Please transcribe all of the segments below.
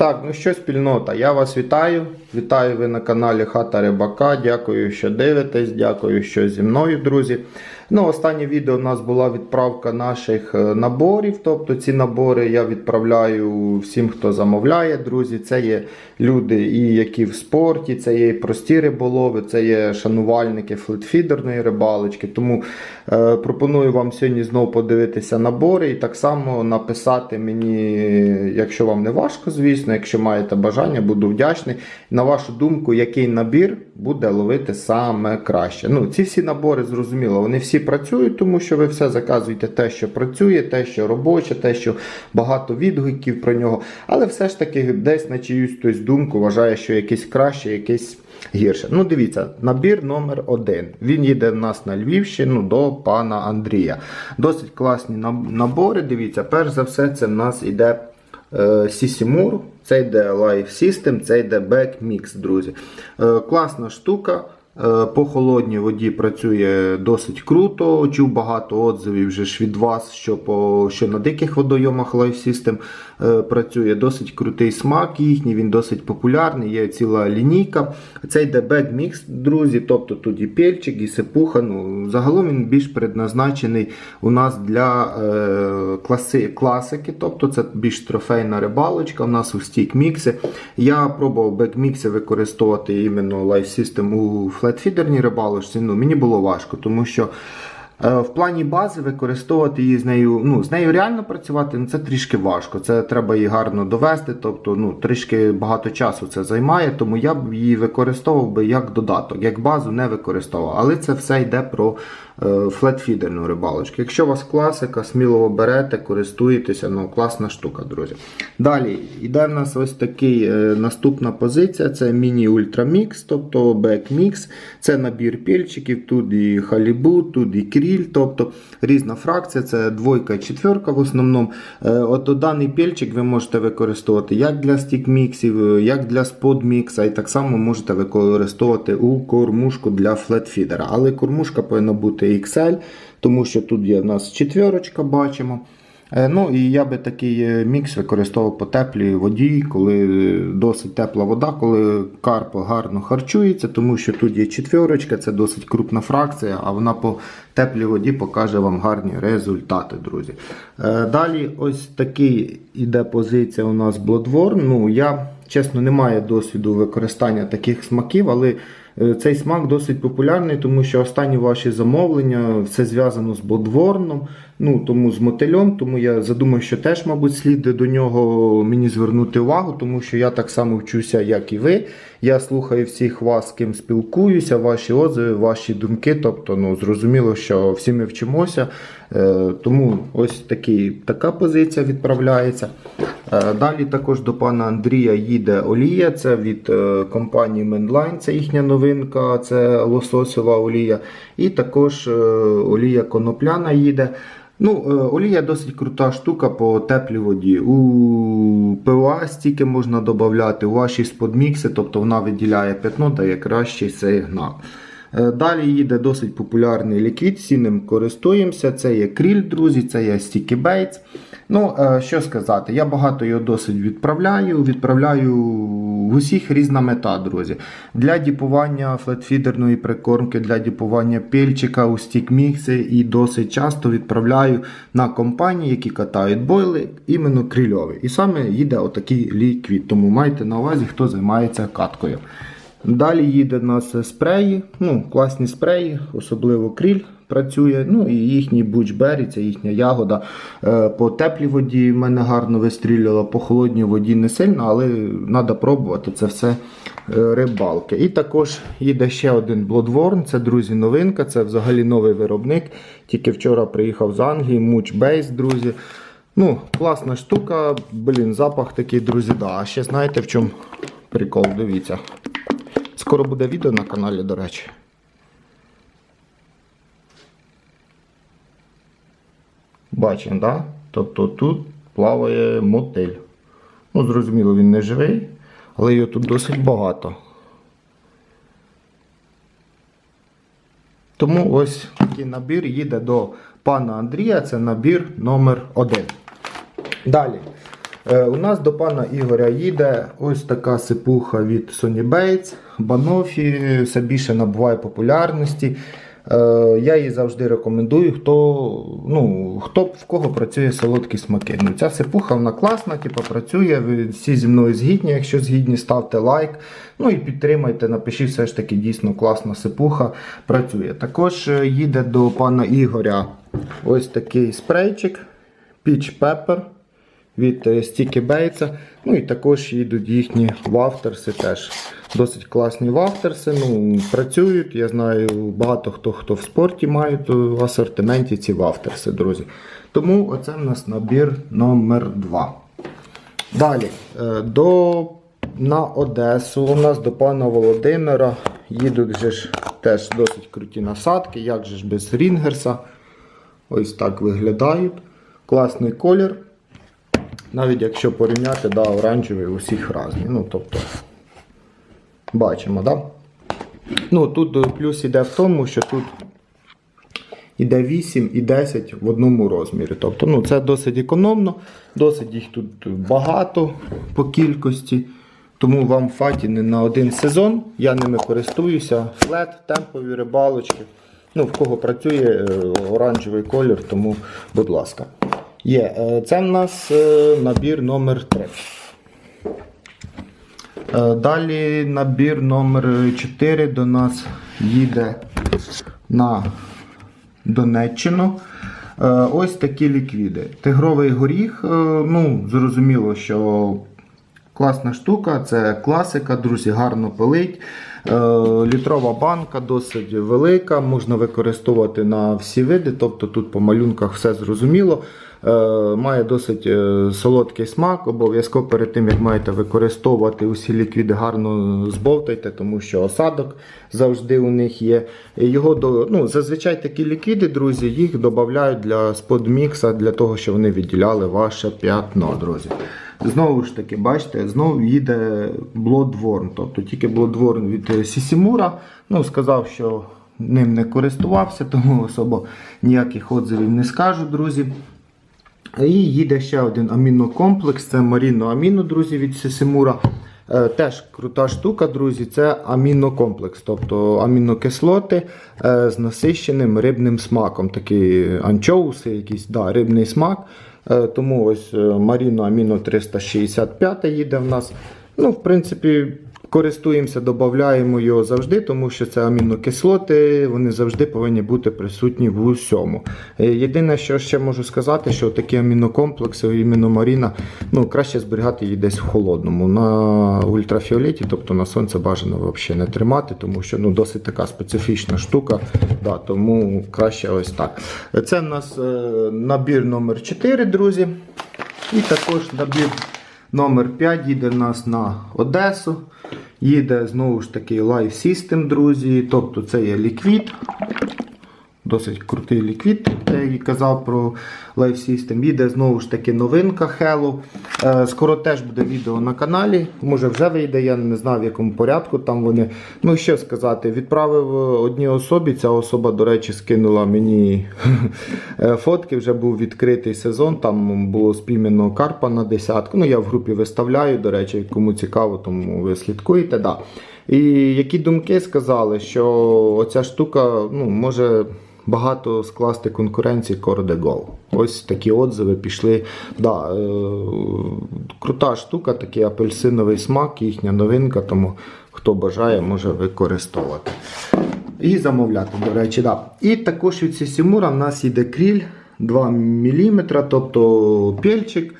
Так, ну що, спільнота, я вас вітаю. Вітаю ви на каналі Хата Рибака. Дякую, що дивитесь, дякую, що зі мною, друзі. Ну, останнє відео у нас була відправка наших е, наборів. Тобто ці набори я відправляю всім, хто замовляє, друзі. Це є люди, і які в спорті, це є і прості риболови, це є шанувальники флетфідерної рибалочки. Тому е, пропоную вам сьогодні знову подивитися набори і так само написати мені, якщо вам не важко, звісно, якщо маєте бажання, буду вдячний. На вашу думку, який набір буде ловити саме краще. Ну, ці всі набори, зрозуміло, вони всі працюють, тому що ви все заказуєте те, що працює, те, що робоче, те, що багато відгуків про нього. Але все ж таки десь на чиюсь хтось думку вважає, що якийсь краще, якийсь гірше. Ну, дивіться, набір номер один. Він їде в нас на Львівщину до пана Андрія. Досить класні набори. Дивіться, перш за все, це в нас іде е, Сісімур, це йде Live System, це йде Back Mix, друзі. Е, класна штука. Е, По холодній воді працює досить круто. Чув багато отзивів вже ж від вас, що по що на диких водойомах Life System е, працює досить крутий смак їхній, він досить популярний, є ціла лінійка. Це йде бекмікс, друзі, тобто тут і пельчик, і сипуха. Ну, загалом він більш предназначений у нас для е, класи, класики, тобто це більш трофейна рибалочка. У нас у стік мікси. Я пробував бекмікси використовувати іменно Life System у флетфідерній рибалочці. Ну, мені було важко, тому що. Е, В плані бази використовувати її з нею, ну, з нею реально працювати, ну, це трішки важко. Це треба її гарно довести, тобто ну, трішки багато часу це займає, тому я б її використовував би як додаток, як базу не використовував. Але це все йде про флетфідерну рибалочку. Якщо у вас класика, сміло берете, користуєтеся, ну класна штука, друзі. Далі йде в нас ось такий е, наступна позиція: це міні-ультрамікс, тобто бекмікс. Це набір пільчиків, тут і халібу, тут і кріль, тобто різна фракція, це двойка і четверка в основному. Е, От даний пільчик ви можете використовувати як для стікміксів, е, як для сподмікса, і так само можете використовувати у кормушку для флетфідера. Але кормушка повинна бути XL, тому що тут є в нас четверочка, бачимо. Е, Ну і я би такий е, мікс використовував по теплій воді, коли е, досить тепла вода, коли карп гарно харчується, тому що тут є четверочка, це досить крупна фракція, а вона по теплій воді покаже вам гарні результати, друзі. Далі ось такий іде позиція у нас Bloodworm. Ну, я чесно не маю досвіду використання таких смаків, але Цей смак досить популярний, тому що останні ваші замовлення все зв'язано з бодворном, ну тому з мотильом. Тому я задумав, що теж, мабуть, слід до нього мені звернути увагу, тому що я так само вчуся, як і ви. Я слухаю всіх вас, з ким спілкуюся, ваші отзиви, ваші думки. Тобто, ну зрозуміло, що всі ми вчимося. Е, Тому ось такий, така позиція відправляється. Е, Далі також до пана Андрія їде олія. Це від е, компанії Mainline, це їхня новинка, це лососова олія. І також е, олія конопляна їде. Ну, олія досить крута штука по теплій воді. У ПОА стільки можна додати, у ваші сподмікси, тобто вона виділяє пятно, дає кращий сигнал. Далі їде досить популярний ліквід, всі ним користуємося. Це є кріль, друзі, це є Baits. Ну, е, що сказати, я багато його досить відправляю. Відправляю в усіх різна мета, друзі. Для діпування флетфідерної прикормки, для діпування пельчика у стікмікси і досить часто відправляю на компанії, які катають бойли, іменно крильові. І саме їде отакий ліквід. Тому майте на увазі, хто займається каткою. Далі їде в нас спреї, ну, класні спреї, особливо кріль працює. Ну і їхній бучбері, це їхня ягода. Е, По теплій воді в мене гарно вистрілювало, по холодній воді не сильно, але треба пробувати це все е, рибалки. І також їде ще один Bloodworm, це, друзі, новинка, це взагалі новий виробник. Тільки вчора приїхав з Англії, Base, друзі. Ну, класна штука, блін, запах такий, друзі, да. А ще знаєте в чому прикол, дивіться. Скоро буде відео на каналі, до речі. Бачимо, да? Тобто тут плаває мотиль. Ну, зрозуміло, він не живий, але його тут досить багато. Тому ось такий набір їде до пана Андрія. Це набір номер один. Далі. Е, У нас до пана Ігоря їде ось така сипуха від Sony Bates, Банофі, все більше набуває популярності. Е, Я її завжди рекомендую, хто, ну, хто в кого працює солодкі смаки. Ну, ця сипуха вона класна, типу, працює. Ви всі зі мною згідні. Якщо згідні, ставте лайк. Ну і підтримайте, напишіть, все ж таки дійсно класна сипуха працює. Також е, їде до пана Ігоря ось такий спрейчик Peach Pepper від е, Sticky Bates. Ну і також їдуть їхні вафтерси теж. Досить класні вафтерси. Ну, працюють. Я знаю, багато хто хто в спорті має в асортименті ці вафтерси, друзі. Тому оце в нас набір номер 2. Далі. е, До, на Одесу у нас до пана Володимира їдуть же ж теж досить круті насадки, як же ж без Рінгерса. Ось так виглядають. Класний колір. Навіть якщо порівняти, да, оранжевий у всіх разні. Ну, тобто, бачимо, да? Ну, тут плюс іде в тому, що тут іде 8 і 10 в одному розмірі. Тобто, ну, це досить економно, досить їх тут багато по кількості. Тому вам фаті не на один сезон. Я ними користуюся. Флет, темпові рибалочки. Ну, в кого працює е, оранжевий колір, тому, будь ласка. Є. е, Це в нас е, набір номер 3. Е, Далі набір номер 4 до нас їде на Донеччину. Ось такі ліквіди. Тигровий горіх, ну, зрозуміло, що класна штука, це класика, друзі, гарно пилить. Е, Літрова банка досить велика, можна використовувати на всі види, тобто тут по малюнках все зрозуміло. Е, Має досить е, солодкий смак. Обов'язково перед тим, як маєте використовувати усі ліквіди, гарно збовтайте, тому що осадок завжди у них є. Його ну, Зазвичай такі ліквіди, друзі, їх додають для сподмікса, для того, щоб вони відділяли ваше п'ятно, друзі. Знову ж таки, бачите, знову їде Bloodworm, тобто тільки Bloodworm від Сісімура. Ну, сказав, що ним не користувався, тому особо ніяких отзивів не скажу, друзі. І їде ще один амінокомплекс, це Маріно Аміно, друзі, від Сісимура. Е, Теж крута штука, друзі, це амінокомплекс, тобто амінокислоти е, з насищеним рибним смаком. Такі анчоуси, якийсь да, рибний смак. Е, Тому ось Маріно Аміно 365 їде в нас. Ну, в принципі, користуємося, додаємо його завжди, тому що це амінокислоти, вони завжди повинні бути присутні в усьому. Е, Єдине, що ще можу сказати, що такі амінокомплекси, іменно Маріна, ну, краще зберігати її десь в холодному. На ультрафіолеті, тобто на сонце бажано взагалі не тримати, тому що ну, досить така специфічна штука, да, тому краще ось так. Це в нас е, набір номер 4, друзі. І також набір номер 5 їде в нас на Одесу. Їде знову ж таки Life System, друзі. Тобто це є ліквід. Досить крутий ліквід, я казав про Life System. Їде знову ж таки новинка Hello. Е, Скоро теж буде відео на каналі. Може вже вийде, я не знаю в якому порядку там вони. Ну що сказати, відправив одній особі. Ця особа, до речі, скинула мені е, фотки. Вже був відкритий сезон. Там було спіймано карпа на десятку. Ну я в групі виставляю, до речі, кому цікаво, тому ви слідкуєте. Да. І які думки сказали, що оця штука ну, може багато скласти конкуренції Corde Ось такі отзиви пішли. Да, е, крута штука, такий апельсиновий смак, їхня новинка, тому хто бажає, може використовувати. І замовляти, до речі, да. І також від Сісімура в нас йде кріль 2 мм, тобто пельчик.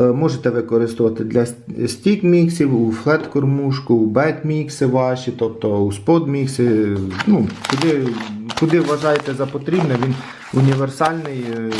Е, Можете використовувати для стік-міксів, у флет-кормушку, у бет-мікси ваші, тобто у спод-мікси. Ну, куди, куди вважаєте за потрібне, він універсальний, е,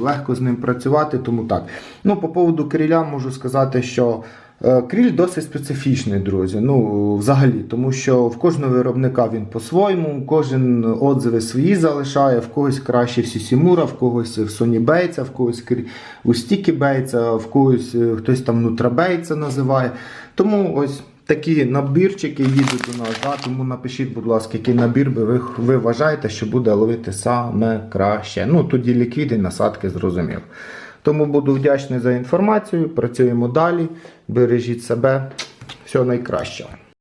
легко з ним працювати, тому так. Ну, По поводу кріля можу сказати, що е, кріль досить специфічний, друзі. Ну, взагалі, тому що в кожного виробника він по-своєму, кожен отзиви свої залишає, в когось краще в Сісімура, в когось в Bates, в когось у Bates, в когось е, хтось там Nutra називає. Тому ось такі набірчики їдуть у нас. Да? Тому напишіть, будь ласка, який набір ви, ви вважаєте, що буде ловити саме краще. Ну, тоді ліквіди, насадки зрозумів. Тому буду вдячний за інформацію. Працюємо далі. Бережіть себе. Всього найкращого.